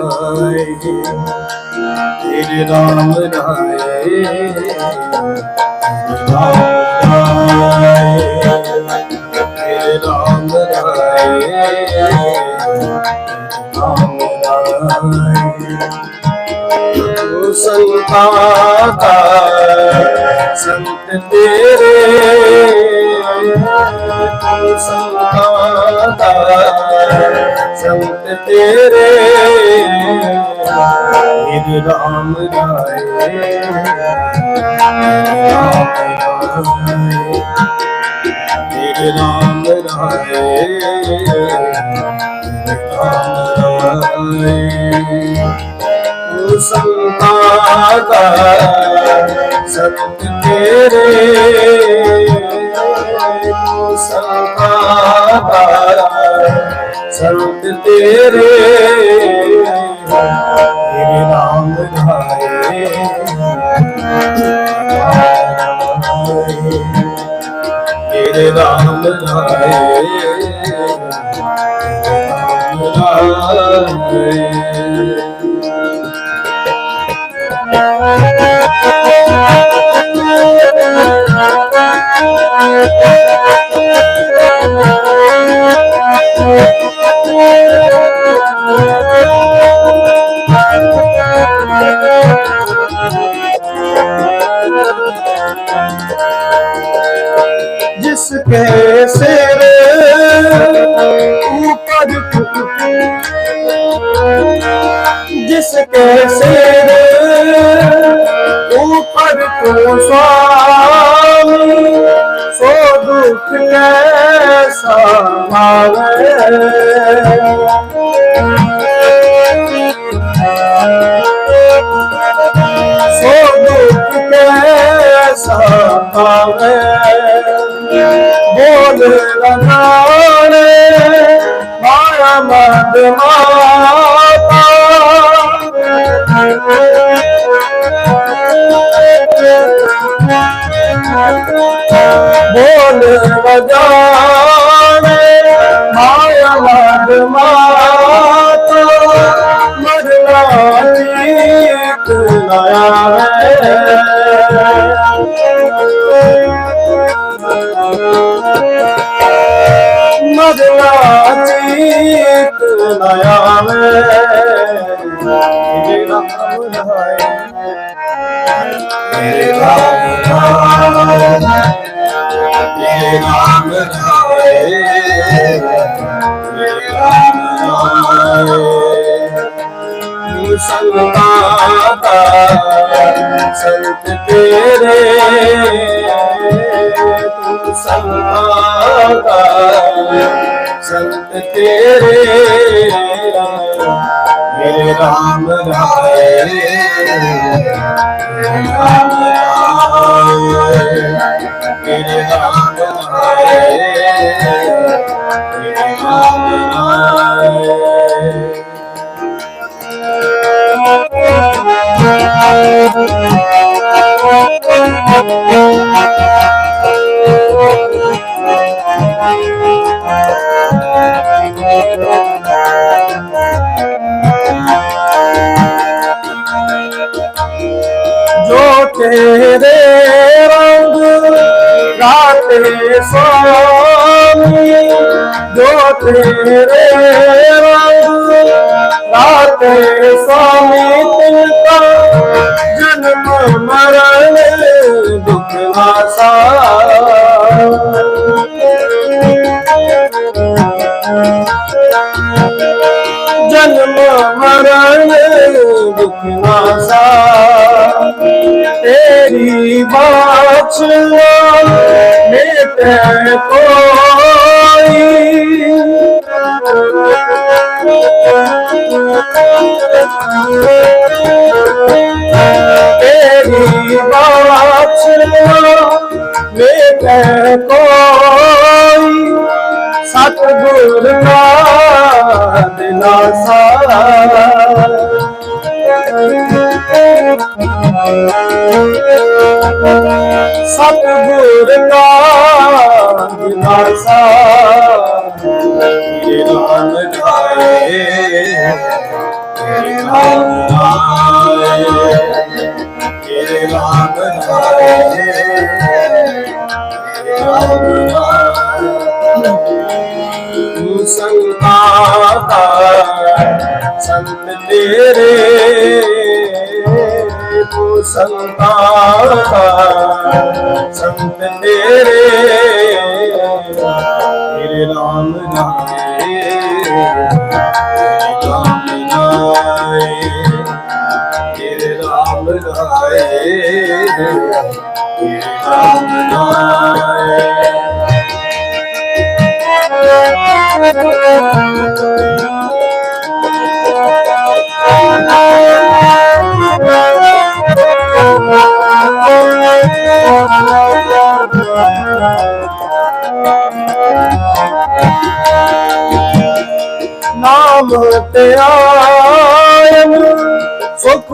ਰਾਏ ਤੇਰੇ ਰਾਮ ਰਾਏ ਤੇਰੇ ਰਾਮ ਰਾਏ ਰਾਮ ਰਾਏ ਤੂੰ ਦਾ ਸੰਤ ਤੇਰੇ ਤੂੰ ਦਾ ਸੰਤ ਤੇਰੇ ਇਹ ਰਾਮ ਰਾਏ ਤੇਰੇ ਰਾਮ ਰਾਏ ਤੂੰ ਦਾ ਸੰਤ ਤੇਰੇ ਤੂੰ ਦਾ ਸੰਤ ਤੇਰੇ ਤੇਰੇ ਨਾਮ ਧਾਰੇ ਤੇਰੇ ਨਾਮ ਧਾਰੇ ਕਹੇ ਸਿਰ ਤੂੰ ਕਦ ਜਿਸ ਕੇ ਸਿਰ ਤੂੰ ਕਦ ਕੋ ਸੁਆਮੀ ਸੋ ਦੁਖ ਲੈ ਸਮਾਵੇ ਸੋ ਦੁੱਖ ਕੈ ਸਾਵੇ ਲਗਾਣੇ ਮਾਇਆ ਮਦ ਮਾਤਾ ਬੋਲ ਵਜਾਣੇ ਮਾਇਆ ਮਦ ਮਾਤਾ ਮਰਨਾ ਨੀਤ ਲਾਇਆ ਹੈ। ਚੀਤ ਨਾ ਆਵੇ। ਮੇਰੇ ਨਾਮ ਹਾਏ ਮੇਰੇ ਨਾਮ ਮੇਰੇ ਨਾਮ ਹਾਏ ਮੇਰੇ ਨਾਮ ਹਾਏ ਮੁਸਲਮਾਨ ਦਾ ਸੰਤ ਤੇਰੇ। ਤੂੰ ਸੰਤਾਂ ਦਾ संत तेरे मेरे राम राए तेरे राम राए तेरे राम राए ਤੇਰੇ ਸਾਮੀ ਜੋ ਤੇਰੇ ਰਾਤ ਸਾਮੀ ਤਿਨ ਕਾ ਜਨਮ ਮਰਨ ਦੁਖ ਆਸਾ ਜਨਮ ਮਰਨ ਦੁਖ ਆਸਾ ਤੇਰੀ ਬਾਛਲਾ ਕਿਤੇ ਕੋਈ ਤੇਰੀ ਬਾਤ ਮੇਰੇ ਕੋਈ ਸਤਿਗੁਰ ਦਾ ਦਿਲਾਸਾ ਸਤਿਗੁਰ ਦਾ ਦਿਨਾਸਾ ਤੇਰੇ ਨਾਮ ਖਾਏ ਤੇਰੇ ਨਾਮ ਖਾਏ ਤੇਰੇ ਨਾਮ ਖਾਏ ਤੇਰੇ ਨਾਮ ਖਾਏ ਸੰਤਾਂ ਸੰਤ ਤੇਰੇ ਤੂੰ ਸੰਤਾ ਦਾ ਸੰਤ ਤੇਰੇ ਤੇਰੇ ਨਾਮ ਨਾਏ ਤੇਰੇ ਨਾਮ ਨਾਏ ਤੇਰੇ ਨਾਮ ਨਾਏ ਤੇਰੇ ਨਾਮ ਨਾਏ ਨਾਮ ਤੇ ਆਇਨ ਸੁਖ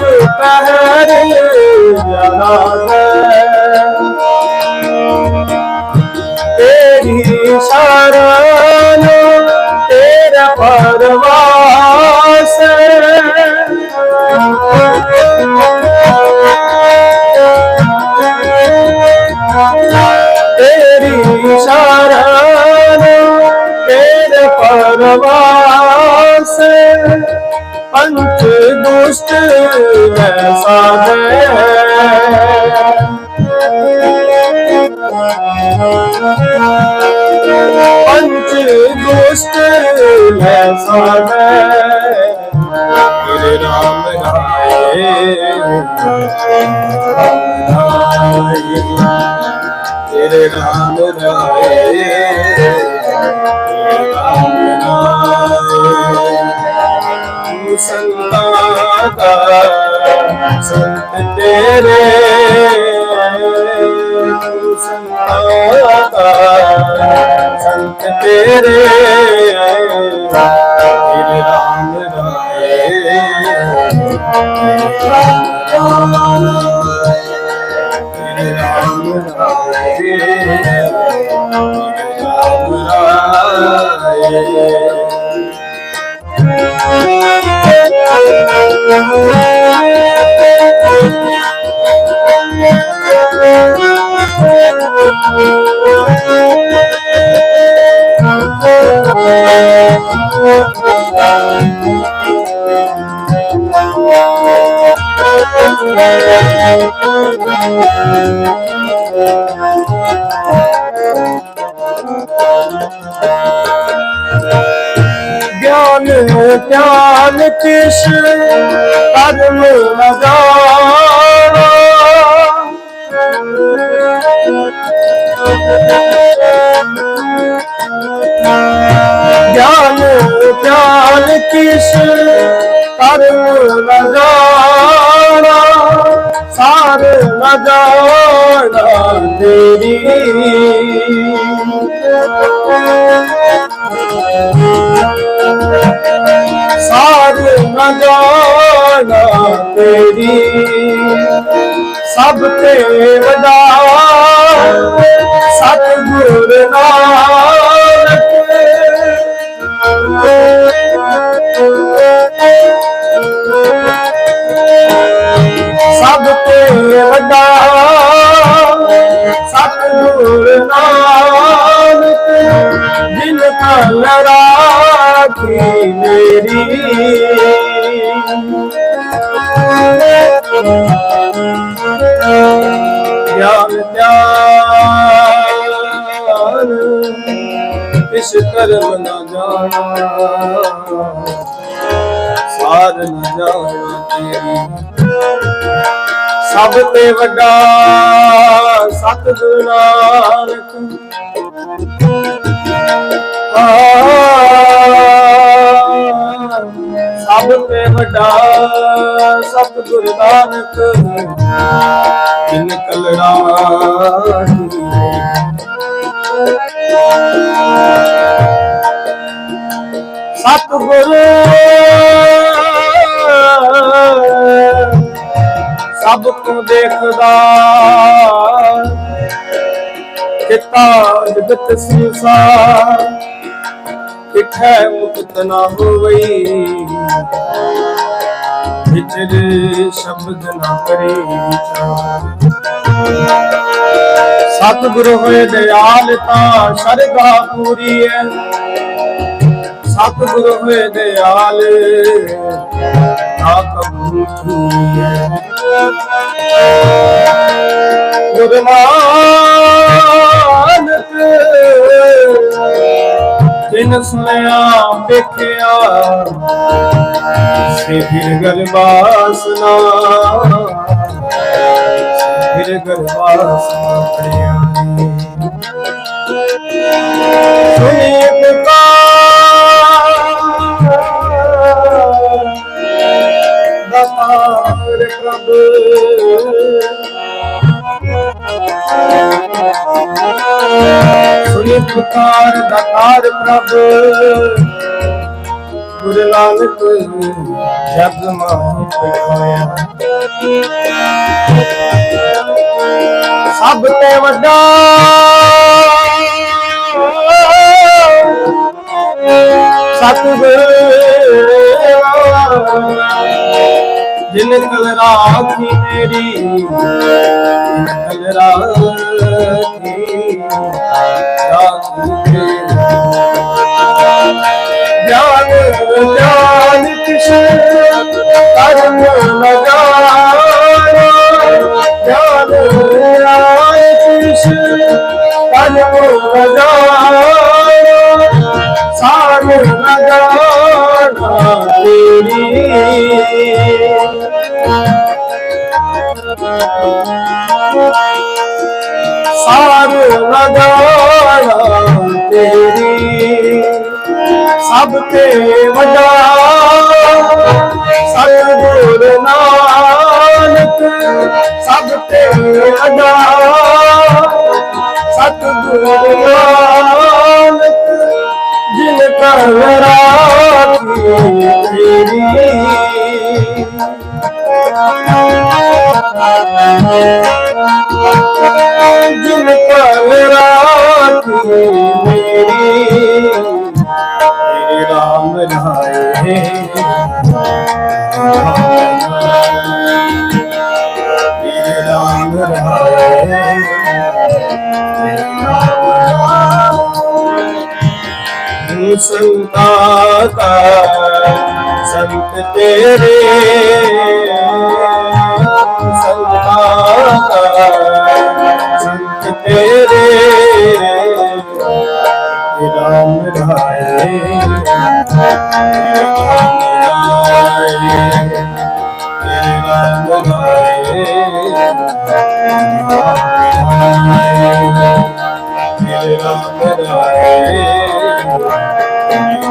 ਪਹਿਰੇ ਅਰਾਧੇ ਤੇਰੀ ਸ਼ਰਨ ਤੇਰਾ ਪਰਵਾਸ। ਤੇਰੀ ਸ਼ਰਨ ਤੇਰਾ ਪਰਵਾਸ। ਪੰਚ ਦੁਸ਼ਟ ਐਸਾ ਪੰਚ ਦੁਸ਼ਟ ਐਸਾ ਤੇਰੇ ਨਾਮ ਰਾਏ ਤੇਰੇ ਨਾਮ ਰਾਏ ਸੰਤ ਤੇਰੇ ਤੂੰ ਸੰਤਾਂ ਦਾ ਸੰਤ ਤੇਰੇ ਤੇਰੇ ਰਾਮ ਰਾਏ ਤੇਰੇ ਰਾਮ ਰਾਏ ਲਗਾਵਾ ਗਿਆਨ ਗਿਆਨ ਕਿਸ ਕਰਮ ਲਗਾਵਾ ਸਾਰ ਲਗਾਣਾ ਤੇਰੀ। ਸਾਧ ਨਗਾਣਾ ਤੇਰੀ। ਸਭ ਤੇ ਵਡਾ ਸਤਿਗੁਰ ਨਾਨਕ ਗਿਆਨ ਇਸ ਕਰਮ ਨਾ ਜਾਣਾ। ਸਾਧ ਨਾ ਜਾਣਾ ਤੇਰੀ। ਸਭ ਤੇ ਵੱਡਾ ਸਤਿਗੁਰ ਨਾਨਕ। ਆ ਸਭ ਤੇ ਵੱਡਾ ਸਤਿਗੁਰ ਨਾਨਕ ਜਿਨ ਕਲੜਾ ਸਤਿਗੁਰ ਸਭ ਕੁ ਦੇਖਦਾ ਕਿਤਾ ਜਗਤ ਸੰਸਾਰ ਕਿਠੈ ਮੁਕਤ ਨਾ ਹੋਵਈ। ਵਿਚਰ ਸ਼ਬਦ ਨਾ ਕਰੇ ਵਿਚਾਰ। ਸਤਿਗੁਰ ਹੋਏ ਦਿਆਲ ਤਾਂ ਸ਼ਰਧਾ ਪੂਰੀ ਹੈ ਸਤਿਗੁਰ ਹੋਏ ਦਿਆਲ ਤਾਂ ਕਬੂਲ ਹੋਈ ਹੈ ਗੁਰੂ ਨਾਨਕ ਸੁਣਿਆ ਵੇਖਿਆ ਸੇ ਫਿਰ ਗਰਬਾਸਨਾ ਫਿਰ ਗਰਬਾਸਨਾ ਪੜਿਆ ਸੁਣੀ ਸੁਣੀ ਪੁਕਾਰ ਦਾਤਾਰ ਪ੍ਰਭ। ਗੁਰੂ ਨਾਨਕ ਜਗ ਮਾਹਿ ਪਖਾਇਆ ਸਭ ਤੇ ਵੱਡਾ ਸਤਿਗੁਰ। ਜਿਨ ਕਲ ਰਾਖੀ ਮੇਰੀ ਜਿਨ ਕਲ ਰਾਖੀ ਰਾਖੀ ਗਿਆਨ ਗਿਆਨ ਕਿਛ ਕਰਮ ਨ ਜਾਣੋ। ਗਿਆਨ ਗਿਆਨ ਕਰਮ ਨ ਸਾਰ ਨ ਲਗਾਣਾ ਤੇਰੀ। ਸਭ ਤੇ ਵੱਡਾ ਸਤਿਗੁਰ ਨਾਨਕ। ਸਭ ਤੇ ਵੱਡਾ ਸਤਿਗੁਰ ਨਾਨਕ। ਜਿਨ ਕਰ ਰਾਖੀ ਤੇਰੀ। ਜਿਨ ਸੰਤ ਸੰਤਾ ਕਾ ਸੰਤ ਤੇਰੇ ਰਾਮ ਰਾਏ ਸੰਤ ਤੇਰੇ ਰਾਮ ਰਹਾਏ ਰਾਮ ਰਾਏ ਰਾਮ